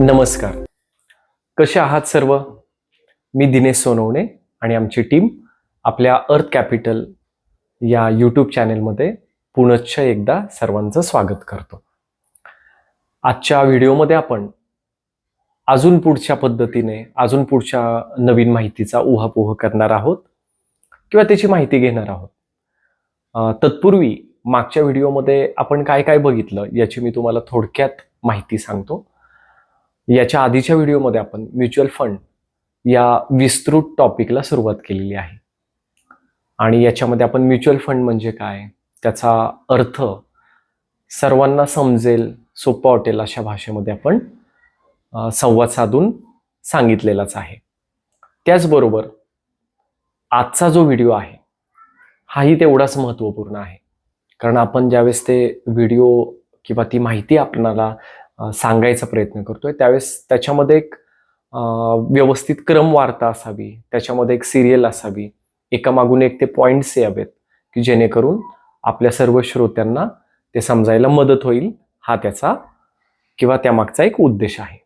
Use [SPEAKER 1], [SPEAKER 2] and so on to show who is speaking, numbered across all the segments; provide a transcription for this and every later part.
[SPEAKER 1] नमस्कार. कसे आहात सर्व? मी दिनेश सोनवणे आणि आमची टीम आपल्या अर्थ कॅपिटल या यूट्यूब चॅनेलमध्ये पुनश्च एकदा सर्वांचं स्वागत करतो. आजच्या व्हिडिओमध्ये आपण अजून पुढच्या पद्धतीने अजून पुढच्या नवीन माहितीचा उहापोह करणार आहोत किंवा त्याची माहिती घेणार आहोत. तत्पूर्वी मागच्या व्हिडिओमध्ये आपण काय काय बघितलं याची मी तुम्हाला थोडक्यात माहिती सांगतो. याच्या आधीच्या व्हिडिओमध्ये आपण म्युच्युअल फंड या विस्तृत टॉपिकला सुरुवात केलेली आहे. आणि याच्यामध्ये आपण म्युच्युअल फंड म्हणजे काय त्याचा अर्थ सर्वांना समजेल सोपं वाटेल अशा भाषेमध्ये आपण संवाद साधून सांगितलेलाच आहे. त्याचबरोबर आजचा जो व्हिडिओ आहे हाही तेवढाच महत्त्वपूर्ण आहे. कारण आपण ज्यावेळेस ते व्हिडिओ किंवा ती माहिती आपणाला सांगायचा प्रयत्न करतोय. त्यावेळेस त्याच्यामध्ये एक व्यवस्थित क्रमवार्ता असावी त्याच्यामध्ये एक सिरियल असावी एकामागून एक ते पॉईंट्स यावेत की जेणेकरून आपल्या सर्व श्रोत्यांना ते समजायला मदत होईल हा त्याचा किंवा त्यामागचा एक उद्देश आहे.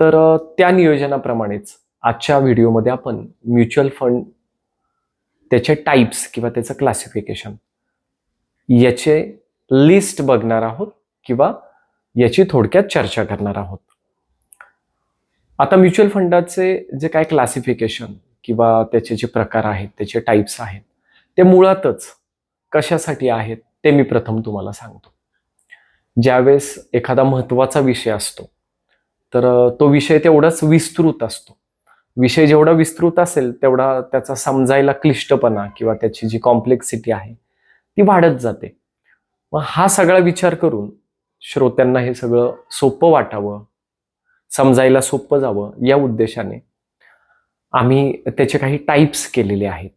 [SPEAKER 1] तर त्या नियोजनाप्रमाणेच आजच्या व्हिडिओमध्ये आपण म्युच्युअल फंड त्याचे टाईप्स किंवा त्याचं क्लासिफिकेशन याचे लिस्ट बघणार आहोत किंवा याची थोडक्यात चर्चा करणार आहोत. आता म्युच्युअल फंडाचे जे काय क्लासिफिकेशन किंवा त्याचे जे प्रकार आहेत त्याचे टाईप्स आहेत ते मुळातच कशासाठी आहेत ते मी प्रथम तुम्हाला सांगतो. ज्यावेळेस एखादा महत्त्वाचा विषय असतो तर तो विषय तेवढाच विस्तृत असतो. विषय जेवढा विस्तृत असेल तेवढा त्याचा समजायला क्लिष्टपणा किंवा त्याची जी कॉम्प्लेक्सिटी आहे ती वाढत जाते. मग हा सगळा विचार करून श्रोत्यांना हे सगळं सोपं वाटावं समजायला सोपं जावं या उद्देशाने आम्ही त्याचे काही टाईप्स केलेले आहेत.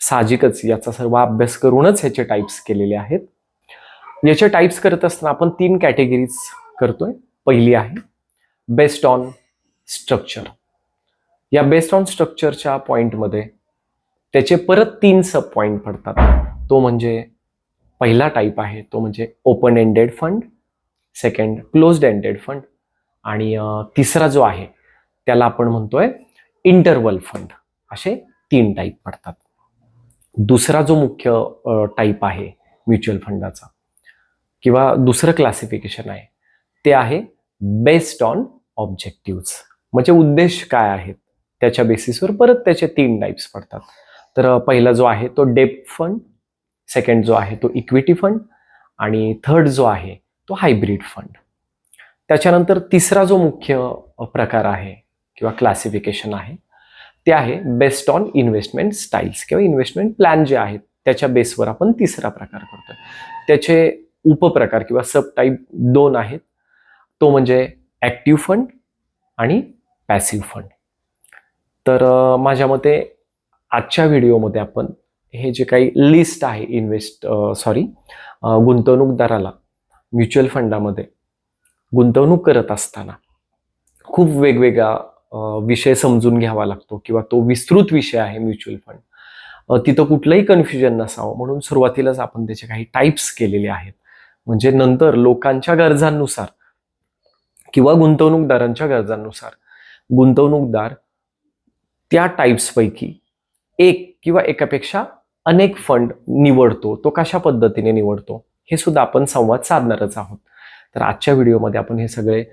[SPEAKER 1] साहजिकच याचा सर्व अभ्यास करूनच ह्याचे टाईप्स केलेले आहेत. याचे टाईप्स करत असताना आपण तीन कॅटेगरीज करतोय. पहिली आहे बेस्ड ऑन स्ट्रक्चर या बेस्ड ऑन स्ट्रक्चरच्या पॉईंटमध्ये त्याचे परत तीन सब पॉईंट पडतात. तो म्हणजे पहिला टाईप आहे तो म्हणजे open ended fund second close ended fund. आणि तिसरा जो आहे त्याला आपण म्हणतोय इंटरवल फंड. असे तीन टाईप पडतात. दुसरा जो मुख्य टाईप आहे म्युच्युअल फंडाचा किंवा दुसरं क्लासिफिकेशन आहे ते आहे बेस्ड ऑन ऑब्जेक्टिव्ह म्हणजे उद्देश काय आहेत? त्याच्या बेसिसवर परत त्याचे तीन टाईप्स पडतात. तर पहिला जो आहे तो डेप फंड सेकंड जो आहे तो इक्विटी फंड आणि थर्ड जो आहे तो हायब्रिड फंड त्याच्यानंतर तिसरा जो मुख्य प्रकार आहे किंवा क्लासिफिकेशन आहे ते आहे बेस्ट ऑन इन्व्हेस्टमेंट स्टाईल्स किंवा इन्व्हेस्टमेंट प्लॅन जे आहेत त्याच्या बेसवर आपण तिसरा प्रकार करतो त्याचे उपप्रकार किंवा सब टाईप दोन आहेत. तो म्हणजे ॲक्टिव्ह फंड आणि पॅसिव्ह फंड तर माझ्या मते आजच्या व्हिडिओमध्ये आपण हे जे काही लिस्ट आहे इन्व्हेस्ट सॉरी गुंतवणूकदाराला म्युच्युअल फंडामध्ये गुंतवणूक करत असताना खूप वेगवेगळा विषय समजून घ्यावा लागतो किंवा तो विस्तृत विषय आहे म्युच्युअल फंड. तिथं कुठलंही कन्फ्युजन नसावं. म्हणून सुरुवातीलाच आपण त्याचे काही टाईप्स केलेले आहेत. म्हणजे नंतर लोकांच्या गरजांनुसार किंवा गुंतवणूकदारांच्या गरजांनुसार गुंतवणूकदार त्या टाईप्सपैकी एक किंवा एकापेक्षा अनेक फंड निवडतो तो कशा पद्धतीने निवडतो? हे सुद्धा आपण संवाद साधणारच आहोत. तर आजच्या व्हिडिओमध्ये आपण हे सगळे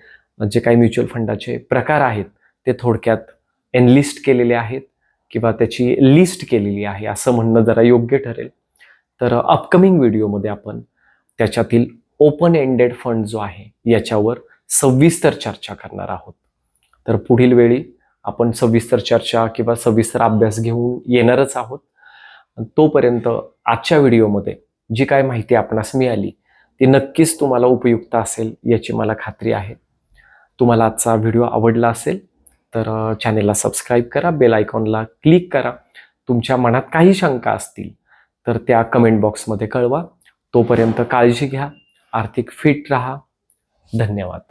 [SPEAKER 1] जे काही म्युच्युअल फंडाचे प्रकार आहेत ते थोडक्यात एनलिस्ट केलेले आहेत किंवा त्याची लिस्ट केलेली आहे असं म्हणणं जरा योग्य ठरेल. तर अपकमिंग व्हिडिओमध्ये आपण त्याच्यातील ओपन एंडेड फंड जो आहे याच्यावर सविस्तर चर्चा करणार आहोत. तर पुढील वेळी आपण सविस्तर चर्चा किंवा सविस्तर अभ्यास घेऊन येणारच आहोत. तोपर्यंत आजच्या व्हिडिओमध्ये जी काय माहिती आपणास मिळाली ती नक्कीच तुम्हाला उपयुक्त असेल याची मला खात्री आहे. तुम्हाला आजचा व्हिडिओ आवडला असेल तर चॅनेलला सबस्क्राईब करा बेल आयकॉनला क्लिक करा. तुमच्या मनात काही शंका असतील तर त्या कमेंट बॉक्समध्ये कळवा. तोपर्यंत काळजी घ्या आर्थिक फिट रहा. धन्यवाद.